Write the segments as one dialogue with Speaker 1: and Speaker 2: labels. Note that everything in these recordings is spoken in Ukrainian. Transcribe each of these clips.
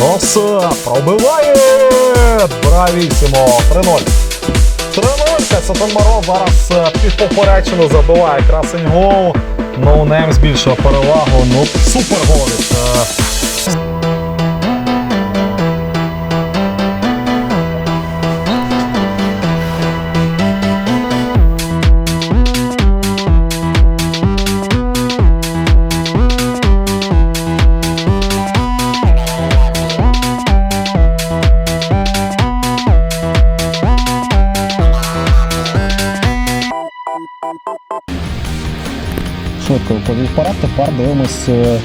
Speaker 1: Роса пробиває! Бравісімо! 3-0. 3-0. Сатанмаро зараз е, під поперечину забиває красень гол. Ноунейм збільшує перевагу. Ну, супер гол
Speaker 2: Швидко повів вперед, тепер дивимось, е,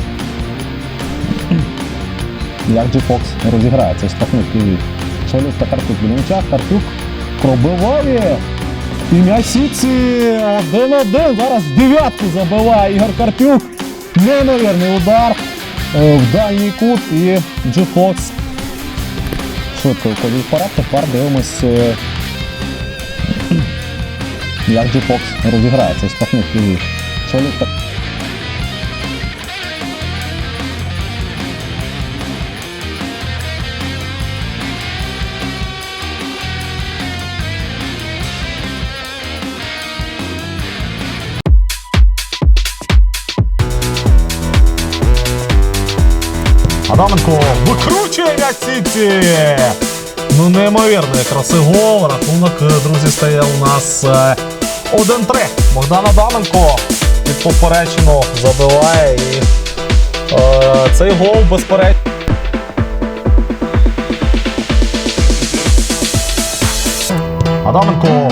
Speaker 2: як G-Fox розіграє цей штрафний піввік. Шолів та Карпюк біля м'яча, Карпюк пробиває. І м'яч сітці 1-1. Зараз дев'ятку забиває Ігор Карпюк. Неймовірний удар е, в дальній кут і G-Fox швидко повів вперед, тепер дивимось, е, як G-Fox розіграє цей штрафний піввік. Шолів
Speaker 1: Адаменко викручує м'яч сітці. Ну, неймовірний краси гол. Рахунок, е, друзі, стає у нас е, 1-3. Богдан Адаменко під поперечину забиває і е, цей гол безперечно. Адаменко